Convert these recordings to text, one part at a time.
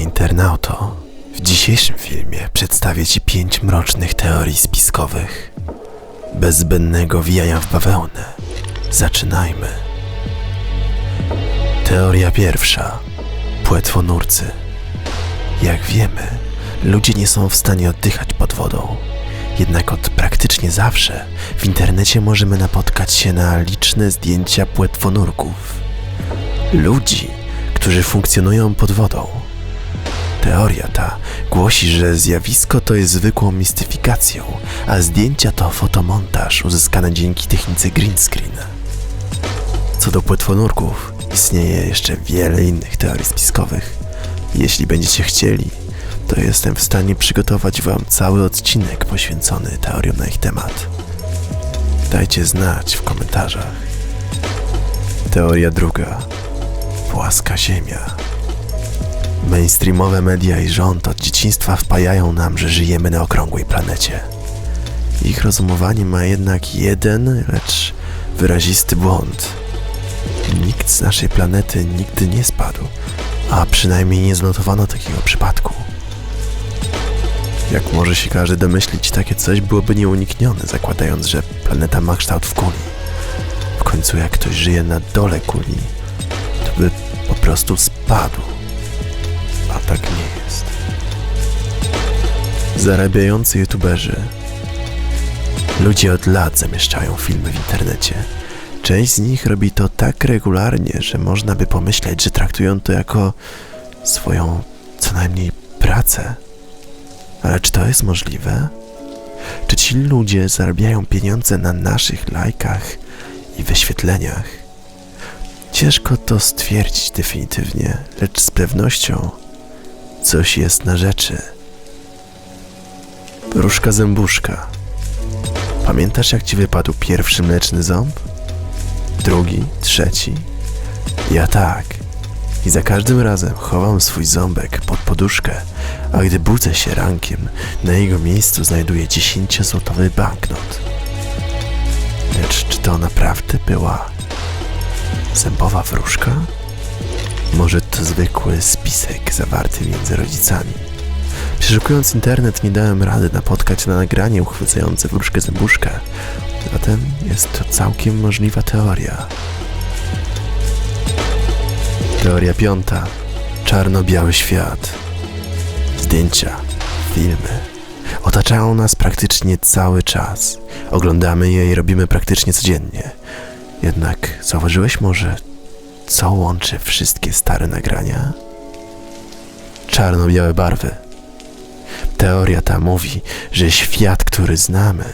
Internauto, w dzisiejszym filmie przedstawię Ci pięć mrocznych teorii spiskowych. Bez zbędnego wijania w bawełnę. Zaczynajmy. Teoria pierwsza. Płetwonurcy. Jak wiemy, ludzie nie są w stanie oddychać pod wodą. Jednak od praktycznie zawsze w internecie możemy napotkać się na liczne zdjęcia płetwonurków. Ludzi, którzy funkcjonują pod wodą. Teoria ta głosi, że zjawisko to jest zwykłą mistyfikacją, a zdjęcia to fotomontaż uzyskany dzięki technice green screen. Co do płetwonurków, istnieje jeszcze wiele innych teorii spiskowych. Jeśli będziecie chcieli, to jestem w stanie przygotować Wam cały odcinek poświęcony teoriom na ich temat. Dajcie znać w komentarzach. Teoria druga. Płaska Ziemia. Mainstreamowe media i rząd od dzieciństwa wpajają nam, że żyjemy na okrągłej planecie. Ich rozumowanie ma jednak jeden, lecz wyrazisty błąd. Nikt z naszej planety nigdy nie spadł, a przynajmniej nie zanotowano takiego przypadku. Jak może się każdy domyślić, takie coś byłoby nieuniknione, zakładając, że planeta ma kształt w kuli. W końcu jak ktoś żyje na dole kuli, to by po prostu spadł. Tak nie jest. Zarabiający youtuberzy. Ludzie od lat zamieszczają filmy w internecie. Część z nich robi to tak regularnie, że można by pomyśleć, że traktują to jako swoją co najmniej pracę. Ale czy to jest możliwe? Czy ci ludzie zarabiają pieniądze na naszych lajkach i wyświetleniach? Ciężko to stwierdzić definitywnie, lecz z pewnością coś jest na rzeczy. Różka zębuszka. Pamiętasz, jak ci wypadł pierwszy mleczny ząb? Drugi, trzeci? Ja tak. I za każdym razem chowam swój ząbek pod poduszkę, a gdy budzę się rankiem, na jego miejscu znajduję 10-złotowy banknot. Lecz czy to naprawdę była zębowa wróżka? Może to zwykły spisek zawarty między rodzicami. Przeszukując internet nie dałem rady napotkać na nagranie uchwycające wróżkę zębuszkę. Zatem jest to całkiem możliwa teoria. Teoria piąta. Czarno-biały świat. Zdjęcia, filmy. Otaczają nas praktycznie cały czas. Oglądamy je i robimy praktycznie codziennie. Jednak zauważyłeś może, co łączy wszystkie stare nagrania? Czarno-białe barwy. Teoria ta mówi, że świat, który znamy,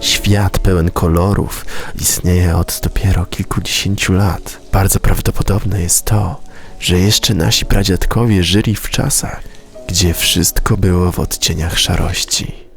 świat pełen kolorów, istnieje od dopiero kilkudziesięciu lat. Bardzo prawdopodobne jest to, że jeszcze nasi pradziadkowie żyli w czasach, gdzie wszystko było w odcieniach szarości.